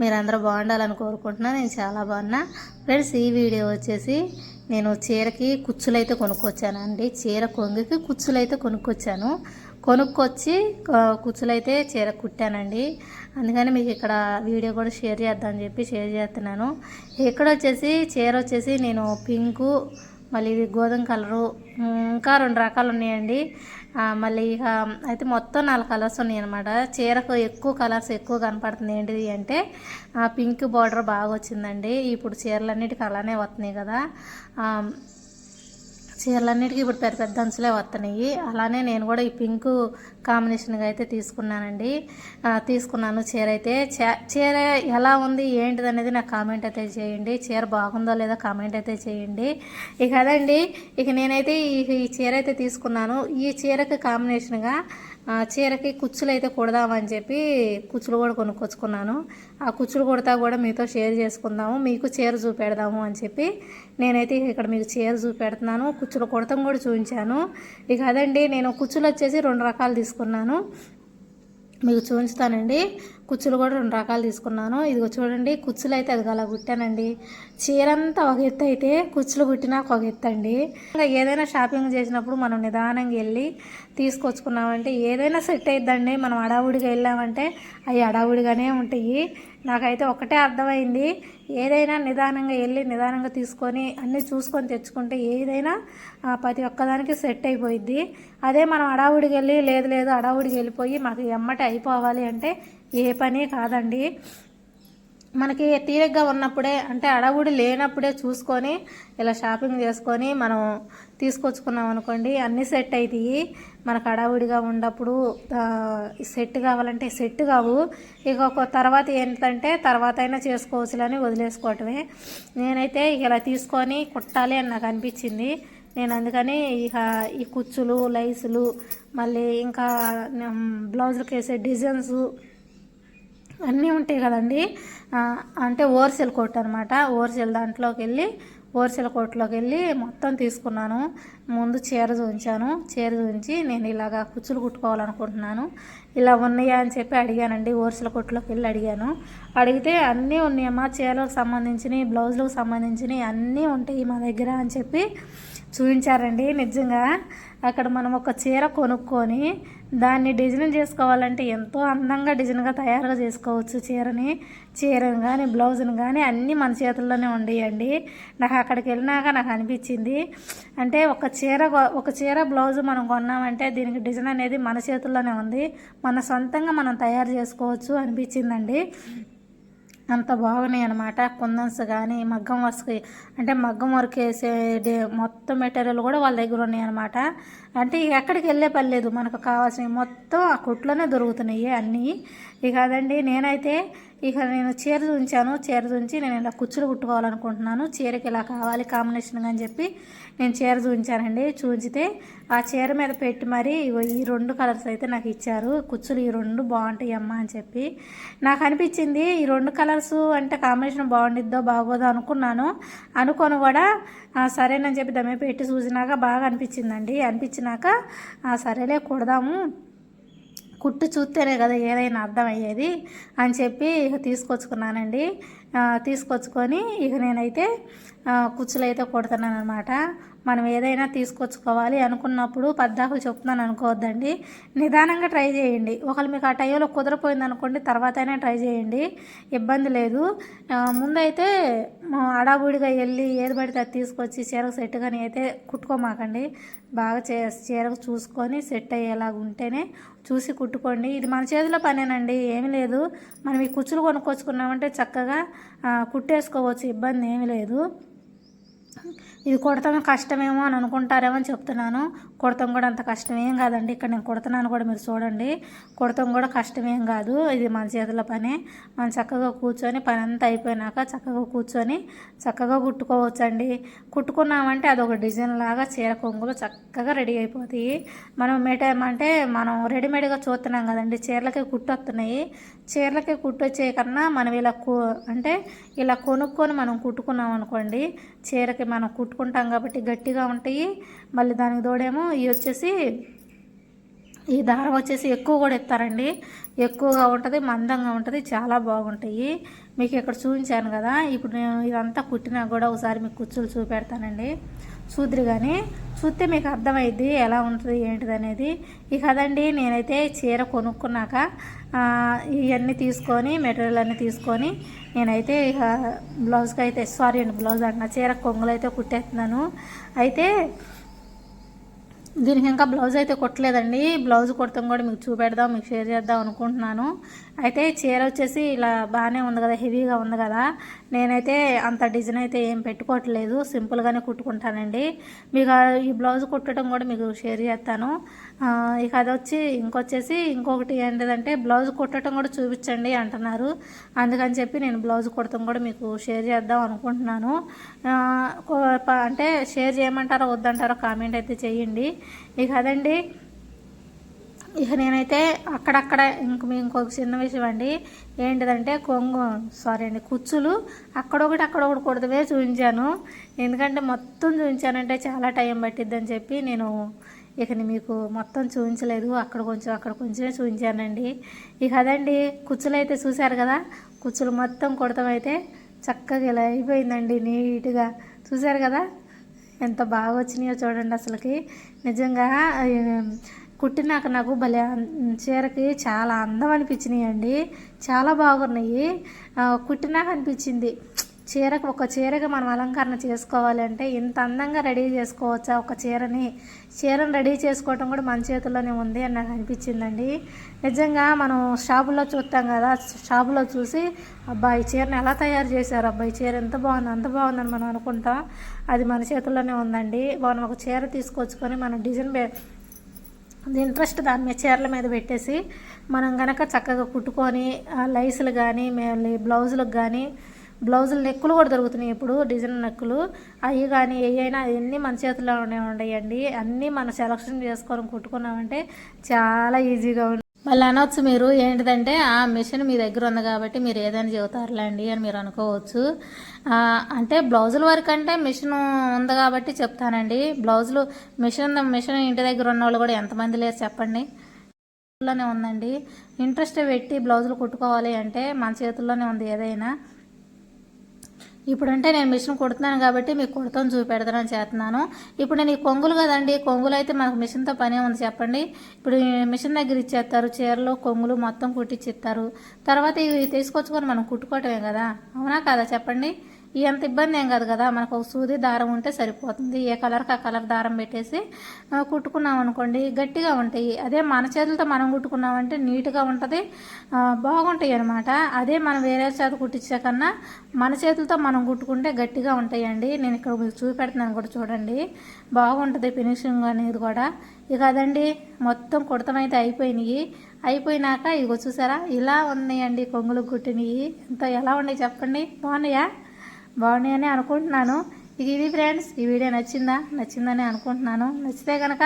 మీరందరూ బాగుండాలని కోరుకుంటున్నాను నేను చాలా బాగున్నా. ఫ్రెండ్స్ ఈ వీడియో వచ్చేసి నేను చీరకి కుచ్చులు అయితే కొనుక్కొచ్చానండి. చీర కొంగుకి కుచ్చులు అయితే కొనుక్కొచ్చాను. కొనుక్కొచ్చి ఆ, కుచ్చులు అయితే చీర కుట్టానండి. అందుకని మీకు ఇక్కడ వీడియో కూడా షేర్ చేద్దామని చెప్పి షేర్ చేస్తున్నాను. ఇక్కడ వచ్చేసి చీర వచ్చేసి నేను పింకు మళ్ళీ ఇది గోధుమ కలరు ఇంకా రెండు రకాలు ఉన్నాయండి. మళ్ళీ ఇక అయితే మొత్తం నాలుగు కలర్స్ ఉన్నాయి అనమాట చీరకు ఎక్కువ కలర్స్ ఎక్కువ కనపడుతుంది. ఏంటిది అంటే పింక్ బార్డర్ బాగా వచ్చిందండి. ఇప్పుడు చీరలన్నిటికీ అలానే వస్తున్నాయి కదా. చీరలన్నిటికీ ఇప్పుడు పెద్ద పెద్ద అంచులే వస్తున్నాయి అలానే నేను కూడా ఈ పింక్ కాంబినేషన్గా అయితే తీసుకున్నానండి. తీసుకున్నాను చీర అయితే చీర ఎలా ఉంది ఏంటిది అనేది నాకు కామెంట్ అయితే చేయండి. చీర బాగుందో లేదో కామెంట్ అయితే చేయండి. ఇక అదండి ఇక నేనైతే ఈ చీర అయితే తీసుకున్నాను. ఈ చీరకి కాంబినేషన్గా చీరకి కుచ్చులు అయితే కుడదామని చెప్పి కుచ్చులు కూడా కొనుక్కొచ్చుకున్నాను. ఆ కుచ్చులు కుడతా కూడా మీతో షేర్ చేసుకుందాము. మీకు చీర చూపెడదాము అని చెప్పి నేనైతే ఇక్కడ మీకు చీర చూపెడుతున్నాను. కుచ్చులు కుడతం కూడా చూపించాను. ఇక అదండి నేను కుచ్చులు వచ్చేసి రెండు రకాలు తీసుకున్నాను. మీకు చూపిస్తానండి. కుచ్చులు కూడా రెండు రకాలు తీసుకున్నాను. ఇదిగో చూడండి కుచ్చులు అయితే అది అలా కుట్టానండి. చీరంతా ఒక ఎత్తు అయితే కుచ్చులు కుట్టినాక ఒక ఎత్తు అండి. ఇంకా ఏదైనా షాపింగ్ చేసినప్పుడు మనం నిదానంగా వెళ్ళి తీసుకొచ్చుకున్నామంటే ఏదైనా సెట్ అయిద్దండి. మనం అడావుడిగా వెళ్ళామంటే అవి అడావుడిగానే ఉంటాయి. నాకైతే ఒకటే అర్థమైంది. ఏదైనా నిదానంగా వెళ్ళి నిదానంగా తీసుకొని అన్నీ చూసుకొని తెచ్చుకుంటే ఏదైనా ప్రతి ఒక్కదానికి సెట్ అయిపోయిద్ది. అదే మనం అడావుడికి వెళ్ళి లేదు లేదు అడావుడికి వెళ్ళిపోయి మాకు ఎమ్మట అయిపోవాలి అంటే ఏ పని కాదండి. మనకి తీరిగ్గా ఉన్నప్పుడే అంటే అడవుడి లేనప్పుడే చూసుకొని ఇలా షాపింగ్ చేసుకొని మనం తీసుకొచ్చుకున్నాం అనుకోండి అన్నీ సెట్ అవుతాయి మనకు అడవుడిగా ఉన్నప్పుడు సెట్ కావాలంటే సెట్ కావు. ఇక ఒక తర్వాత ఏంటంటే తర్వాత అయినా చేసుకోవచ్చులని వదిలేసుకోవటమే. నేనైతే ఇక ఇలా తీసుకొని కుట్టాలి అని నాకు అనిపించింది. నేను అందుకని ఇక ఈ కుచ్చులు లైసులు మళ్ళీ ఇంకా బ్లౌజులకు వేసే డిజైన్స్ అన్నీ ఉంటాయి కదండి. అంటే ఓర్సెల్ కోట్ అనమాట ఓర్సెల్ దాంట్లోకి వెళ్ళి ఓర్సెల్ కోట్లోకి వెళ్ళి మొత్తం తీసుకున్నాను. ముందు చీర చూపించాను చీర చూపించి నేను ఇలాగా కుచ్చులు కుట్టుకోవాలనుకుంటున్నాను. ఇలా ఉన్నాయా అని చెప్పి అడిగానండి. ఓర్సెల కొట్టులోకి వెళ్ళి అడిగాను. అడిగితే అన్నీ ఉన్నాయమ్మా చీరలకు సంబంధించినవి బ్లౌజులకు సంబంధించినవి అన్నీ ఉంటాయి మా దగ్గర అని చెప్పి చూపించారండి నిజంగా అక్కడ మనం ఒక చీర కొనుక్కొని దాన్ని డిజైన్ చేసుకోవాలంటే ఎంతో అందంగా డిజైన్గా తయారుగా చేసుకోవచ్చు చీరని చీరను కానీ బ్లౌజ్ని కానీ అన్నీ మన చేతుల్లోనే ఉండేయండి. నాకు అక్కడికి వెళ్ళినాక నాకు అనిపించింది. అంటే ఒక చీర ఒక చీర బ్లౌజ్ మనం కొన్నామంటే దీనికి డిజైన్ అనేది మన చేతుల్లోనే ఉంది. మన సొంతంగా మనం తయారు చేసుకోవచ్చు అనిపించిందండి. అంత బాగున్నాయి అనమాట కుందన్స్ కానీ మగ్గం వర్క్ అంటే మగ్గం వర్క్ వేసే మొత్తం మెటీరియల్ కూడా వాళ్ళ దగ్గర ఉన్నాయి అనమాట అంటే ఎక్కడికి వెళ్ళే పని లేదు. మనకు కావాల్సినవి మొత్తం ఆ కుట్లోనే దొరుకుతున్నాయి అన్నీ. ఇక అదండి నేనైతే ఇక నేను చీర దుంచాను. చీర దుంచి నేను ఇలా కుచ్చులు కుట్టుకోవాలనుకుంటున్నాను. చీరకి ఇలా కావాలి కాంబినేషన్ అని చెప్పి నేను చీర దుంచానండి. చూంచితే ఆ చీర మీద పెట్టి మరి ఇగో ఈ రెండు కలర్స్ అయితే నాకు ఇచ్చారు. కుచ్చులు ఈ రెండు బాగుంటాయి అమ్మా అని చెప్పి నాకు అనిపించింది ఈ రెండు కలర్స్ అంటే కాంబినేషన్ బాగుండిద్దో బాగోదో అనుకున్నాను. అనుకొని కూడా సరేనని చెప్పి దమ్మే పెట్టి చూసినాక బాగా అనిపించిందండి. అనిపించినాక సరేలే కుడదాము. కుట్టు చూస్తేనే కదా ఏదైనా అర్థమయ్యేది అని చెప్పి ఇక తీసుకొచ్చుకున్నానండి. తీసుకొచ్చుకొని ఇక నేనైతే కుచ్చులు అయితే కొడుతున్నాను అనమాట మనం ఏదైనా తీసుకొచ్చుకోవాలి అనుకున్నప్పుడు పద్దాకులు చెప్తున్నాను అనుకోవద్దండి. నిదానంగా ట్రై చేయండి. ఒకవేళ మీకు ఆ టైంలో కుదరపోయింది అనుకోండి తర్వాత అయినా ట్రై చేయండి. ఇబ్బంది లేదు. ముందైతే మా అడాబుడిగా వెళ్ళి ఏది పడితే అది తీసుకొచ్చి చీరకు సెట్ కానీ అయితే కుట్టుకోమాకండి. బాగా చే చీరకు చూసుకొని సెట్ అయ్యేలాగా ఉంటేనే చూసి కుట్టుకోండి. ఇది మన చేతిలో పనేనండి ఏమీ లేదు. మనం ఈ కుచ్చులు కొనుక్కొచ్చుకున్నామంటే చక్కగా కుట్టేసుకోవచ్చు ఇబ్బంది ఏమీ లేదు. ఇది కుడతాం కష్టమేమో అని అనుకుంటారేమో అని చెప్తున్నాను. కుడతాం కూడా అంత కష్టమేం కాదండి. ఇక్కడ నేను కుడుతున్నాను కూడా మీరు చూడండి. కుడతాం కూడా కష్టమేం కాదు. ఇది మన చేతుల పనే. మనం చక్కగా కూర్చొని పని అంతా అయిపోయినాక చక్కగా కూర్చొని చక్కగా కుట్టుకోవచ్చండి. కుట్టుకున్నామంటే అదొక డిజైన్ లాగా చీర కొంగులు చక్కగా రెడీ అయిపోతాయి. మనం మేటం అంటే మనం రెడీమేడ్గా చూస్తున్నాం కదండి. చీరలకే కుట్టు వస్తున్నాయి చీరలకే కుట్టు వచ్చే కన్నా మనం ఇలా కు అంటే ఇలా కొనుక్కొని మనం కుట్టుకున్నాం అనుకోండి చీరకి మనం కుట్టుకుంటాం కాబట్టి గట్టిగా ఉంటాయి. మళ్ళీ దానికి తోడేమో ఇవి వచ్చేసి ఈ దారం వచ్చేసి ఎక్కువ కూడా ఇస్తారండి ఎక్కువగా ఉంటుంది మందంగా ఉంటుంది చాలా బాగుంటాయి. మీకు ఇక్కడ చూపించాను కదా. ఇప్పుడు నేను ఇదంతా కుట్టినా కూడా ఒకసారి మీకు కుచ్చులు చూపెడతానండి. చూద్దరు కానీ చూస్తే మీకు అర్థమైద్ది ఎలా ఉంటుంది ఏంటిది అనేది ఇక అదండి నేనైతే చీర కొనుక్కున్నాక ఇవన్నీ తీసుకొని మెటీరియల్ అన్నీ తీసుకొని నేనైతే ఇక బ్లౌజ్కి అయితే సారీ అండి బ్లౌజ్ అంటున్నా చీర కొంగులు అయితే కుట్టేస్తున్నాను. అయితే దీనికి ఇంకా బ్లౌజ్ అయితే కుట్టలేదండి. బ్లౌజ్ కుడతాం కూడా మీకు చూపెడదాం మీకు షేర్ చేద్దాం అనుకుంటున్నాను. అయితే చీర వచ్చేసి ఇలా బాగానే ఉంది కదా హెవీగా ఉంది కదా. నేనైతే అంత డిజైన్ అయితే ఏం పెట్టుకోవట్లేదు. సింపుల్గానే కుట్టుకుంటానండి. మీకు ఈ బ్లౌజ్ కుట్టడం కూడా మీకు షేర్ చేస్తాను. ఇక అది వచ్చి ఇంకొచ్చేసి ఇంకొకటి ఏంటిదంటే బ్లౌజ్ కుట్టడం కూడా చూపించండి అంటున్నారు. అందుకని చెప్పి నేను బ్లౌజ్ కుడతాం కూడా మీకు షేర్ చేద్దాం అనుకుంటున్నాను. అంటే షేర్ చేయమంటారో వద్దంటారో కామెంట్ అయితే చేయండి. ఇక అదండి. ఇక నేనైతే అక్కడక్కడ ఇంక మీ ఇంకొక చిన్న విషయం అండి. ఏంటిదంటే కొంగు సారీ అండి కుచ్చులు అక్కడొకటి అక్కడొకటి కొడతవే చూపించాను ఎందుకంటే మొత్తం చూపించానంటే చాలా టైం పట్టిద్దని చెప్పి నేను ఇక మీకు మొత్తం చూపించలేదు అక్కడ కొంచెం అక్కడ కొంచెమే చూపించానండి ఇక అదండి కుచ్చులు అయితే చూశారు కదా కుచ్చులు మొత్తం కొడతాం అయితే చక్కగా ఇలా అయిపోయిందండి నీట్గా. చూశారు కదా ఎంత బాగా వచ్చినాయో చూడండి అసలుకి. నిజంగా కుట్టినాక నాకు భలే చీరకి చాలా అందం అనిపించినాయి అండి చాలా బాగున్నాయి. కుట్టినాక అనిపించింది. చీరకు ఒక చీరగా మనం అలంకరణ చేసుకోవాలంటే ఇంత అందంగా రెడీ చేసుకోవచ్చా ఒక చీరని? చీరను రెడీ చేసుకోవటం కూడా మన చేతుల్లోనే ఉంది అని నాకు అనిపించిందండి. నిజంగా మనం షాపులో చూస్తాం కదా షాపులో చూసి అబ్బాయి చీరను ఎలా తయారు చేశారు? అబ్బాయి చీర ఎంత బాగుంది అంత బాగుందని మనం అనుకుంటాం. అది మన చేతుల్లోనే ఉందండి. మనం ఒక చీర తీసుకొచ్చుకొని మనం డిజైన్ బే ఇంట్రెస్ట్ దాని మీద చీరల మీద పెట్టేసి మనం గనక చక్కగా కుట్టుకొని ఆ లైసులు కానీ మళ్ళీ బ్లౌజులకు కానీ బ్లౌజులు నెక్కులు కూడా దొరుకుతున్నాయి ఇప్పుడు డిజైన్ నెక్కులు. అవి కానీ ఏ అయినా అన్నీ మన చేతిలోనే ఉండయండి. అన్నీ మనం సెలక్షన్ చేసుకొని కుట్టుకున్నామంటే చాలా ఈజీగా ఉంది మళ్ళీ అనొచ్చు మీరు. ఏంటిదంటే ఆ మిషన్ మీ దగ్గర ఉంది కాబట్టి మీరు ఏదైనా చెబుతారులేండి అని మీరు అనుకోవచ్చు. అంటే బ్లౌజుల వరకు అంటే మిషన్ ఉంది కాబట్టి చెప్తానండి. బ్లౌజులు మిషన్ మిషన్ ఇంటి దగ్గర ఉన్న వాళ్ళు కూడా ఎంతమంది లేరు చెప్పండి. చేతుల్లోనే ఉందండి. ఇంట్రెస్ట్ పెట్టి బ్లౌజులు కుట్టుకోవాలి అంటే మన చేతుల్లోనే ఉంది ఏదైనా. ఇప్పుడంటే నేను మిషన్ కుడుతున్నాను కాబట్టి మీకు కుడతాను చూపెడతానని చేస్తున్నాను. ఇప్పుడు నేను ఈ కొంగులు కదండి కొంగులు అయితే మనకు మిషన్తో పనే ఉంది చెప్పండి. ఇప్పుడు మిషన్ దగ్గర ఇచ్చేస్తారు చీరలు కొంగులు మొత్తం కుట్టిచ్చిస్తారు. తర్వాత ఇవి తీసుకొచ్చుకొని మనం కుట్టుకోవటమే కదా అవునా కదా చెప్పండి. ఎంత ఇబ్బంది ఏం కాదు కదా. మనకు ఒక సూది దారం ఉంటే సరిపోతుంది. ఏ కలర్కి ఆ కలర్ దారం పెట్టేసి కుట్టుకున్నాం అనుకోండి గట్టిగా ఉంటాయి. అదే మన చేతులతో మనం కుట్టుకున్నామంటే నీట్గా ఉంటుంది బాగుంటాయి అనమాట అదే మనం వేరే చేత కుట్టించే కన్నా మన చేతులతో మనం కుట్టుకుంటే గట్టిగా ఉంటాయండి. నేను ఇక్కడ మీకు చూపెడుతున్నాను కూడా చూడండి. బాగుంటుంది ఫినిషింగ్ అనేది కూడా. ఇక అదండి మొత్తం కుడతమైతే అయిపోయినాయి. అయిపోయినాక ఇగో చూసారా? ఇలా ఉన్నాయండి కొంగులు కుట్టినవి. ఎంత ఎలా ఉన్నాయి చెప్పండి? బాగున్నాయా? బాగున్నాయని అనుకుంటున్నాను. ఇక ఇది ఫ్రెండ్స్ ఈ వీడియో నచ్చిందా? నచ్చిందని అనుకుంటున్నాను. నచ్చితే కనుక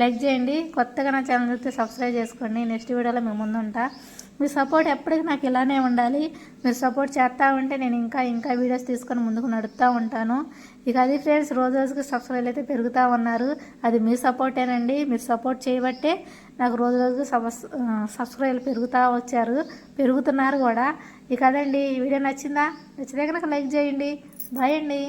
లైక్ చేయండి. కొత్తగా నా ఛానల్ చూస్తే సబ్స్క్రైబ్ చేసుకోండి. నెక్స్ట్ వీడియోలో మేము ముందుంటా. మీ సపోర్ట్ ఎప్పటికీ నాకు ఇలానే ఉండాలి. మీరు సపోర్ట్ చేస్తూ ఉంటే నేను ఇంకా ఇంకా వీడియోస్ తీసుకొని ముందుకు నడుపుతూ ఉంటాను. ఇక అది ఫ్రెండ్స్ రోజు రోజుకి సబ్స్క్రైబ్ అయితే పెరుగుతూ ఉన్నారు. అది మీ సపోర్టేనండి. మీరు సపోర్ట్ చేయబట్టే నాకు రోజు రోజుకి సబస్ సబ్స్క్రైబ్ పెరుగుతూ వచ్చారు. పెరుగుతున్నారు కూడా. ఇక అదండి. ఈ వీడియో నచ్చిందా? నచ్చితే కనుక లైక్ చేయండి. బాయ్ అండి.